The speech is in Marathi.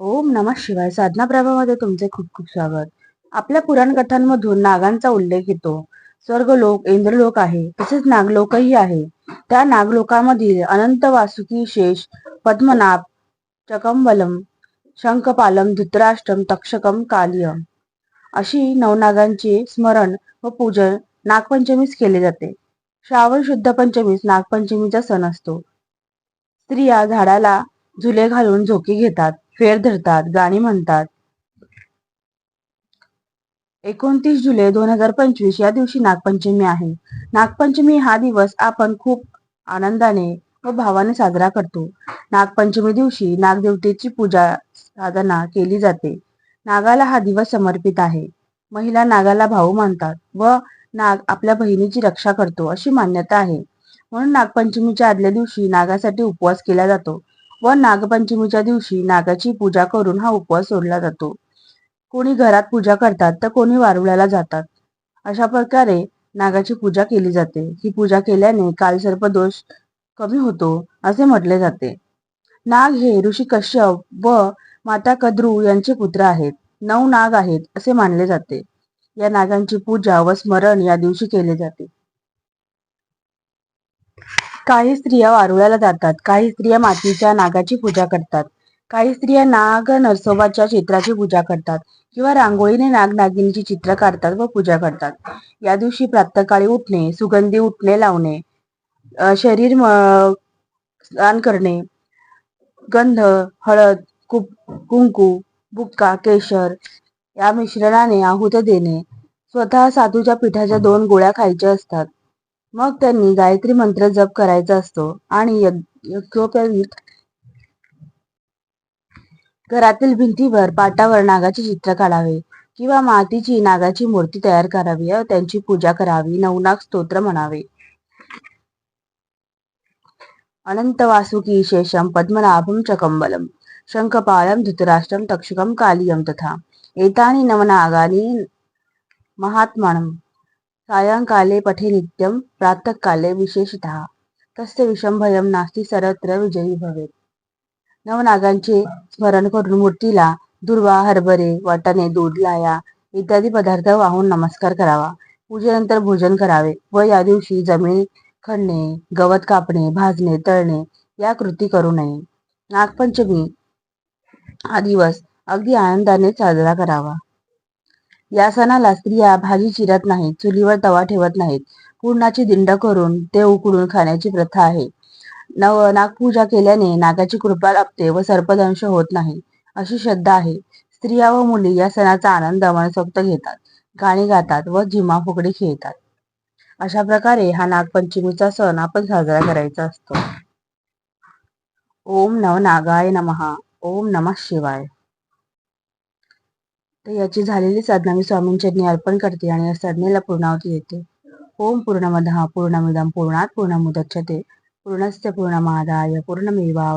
ओम नमः शिवाय. साधना प्रभामध्ये तुमचे खूप खूप स्वागत. आपल्या पुराण कथांमधून नागांचा उल्लेख येतो. स्वर्गलोक इंद्रलोक आहे. तसेच नागलोकही आहे. त्या नागलोकामधील अनंत वासुकी शेष पद्मनाभ चकंबलम शंखपालम धृतराष्ट्रम तक्षकम कालियम अशी नवनागांचे स्मरण व पूजन नागपंचमीस केले जाते. श्रावण शुद्ध पंचमीस नागपंचमीचा सण असतो. स्त्रिया झाडाला झुले घालून झोके घेतात. फेर धरतात गाणी म्हणतात. एकोणतीस जुलै दोन हजार पंचवीस या दिवशी नागपंचमी आहे. नागपंचमी हा दिवस आपण खूप आनंदाने व भावाने साजरा करतो. नागपंचमी दिवशी नागदेवतेची पूजा साधना केली जाते. नागाला हा दिवस समर्पित आहे. महिला नागाला भाऊ मानतात व नाग आपल्या बहिणीची रक्षा करतो अशी मान्यता आहे. म्हणून नागपंचमीच्या आदल्या दिवशी नागासाठी उपवास केला जातो. व नागपंचमीच्या दिवशी नागाची पूजा करून हा उपवास सोडला जातो. कोणी घरात पूजा करतात तर कोणी वारुळ्याला जातात. अशा प्रकारे नागाची पूजा केली जाते. ही पूजा केल्याने कालसर्प दोष कमी होतो असे म्हटले जाते. नाग हे ऋषी कश्यप व माता कद्रू यांचे पुत्र आहेत. नऊ नाग आहेत असे मानले जाते. या नागांची पूजा व स्मरण या दिवशी केले जाते. काही स्त्रिया वारुळ्याला जातात काही स्त्रिया मातीच्या नागाची पूजा करतात काही स्त्रिया नाग नरसोबाच्या चित्राची पूजा करतात किंवा रांगोळीने नाग नागिनीची चित्र काढतात व पूजा करतात. या दिवशी प्रातकाळी उठणे सुगंधी उठणे लावणे शरीर स्नान करणे गंध हळद कुंकू बुक्का केशर या मिश्रणाने आहुत देणे. स्वतः साधूच्या पिठाच्या दोन गोळ्या खायच्या असतात. मग त्यांनी गायत्री मंत्र जप करायचा असतो आणि यज्ञोपवीत घरातील भिंतीवर पाटावर नागाचे चित्र काढावे किंवा मातीची नागाची मूर्ती तयार करावी व त्यांची पूजा करावी. नवनाग स्तोत्र म्हणावे. अनंत वासुकी शेषम पद्मनाभम चकंबलम शंखपाळम धृतराष्ट्रम तक्षकम कालियम तथा एतानी नवनागानी महात्मानम सायंकाले पठे नित्यम प्रातःकाले विशेषतः। तस्य विषमभयम नास्ती सर्वत्र विजयी भवेत। नवनागांचे स्मरण करून मूर्तीला दुर्वा हरभरे वाटाणे दूध लाया इत्यादी पदार्थ वाहून नमस्कार करावा. पूजेनंतर भोजन करावे व या दिवशी जमीन खणणे गवत कापणे भाजणे तळणे या कृती करू नये. नागपंचमी हा दिवस अगदी आनंदाने साजरा करावा. या सणाला स्त्रिया भाजी चिरत नाहीत चुलीवर तवा ठेवत नाहीत. पूर्णाची दिंड करून ते उकडून खाण्याची प्रथा आहे. नव नागपूजा केल्याने नागाची कृपा लाभते व सर्पदंश होत नाही अशी श्रद्धा आहे. स्त्रिया व मुली या सणाचा आनंद मनसोक्त घेतात गाणी गातात व झिमा फुगडी खेळतात. अशा प्रकारे हा नागपंचमीचा सण आपण साजरा करायचा असतो. ओम नव नागाय नमहा ओम नमः शिवाय. तर याची झालेली साधना मी स्वामींच्या अर्पण करते आणि या साधनेला पूर्णावती देते. ओम पूर्णमद पूर्णमिदम पूर्णात पूर्णमुदच्छते. पूर्णस्य पूर्णमादाय पूर्णमेवा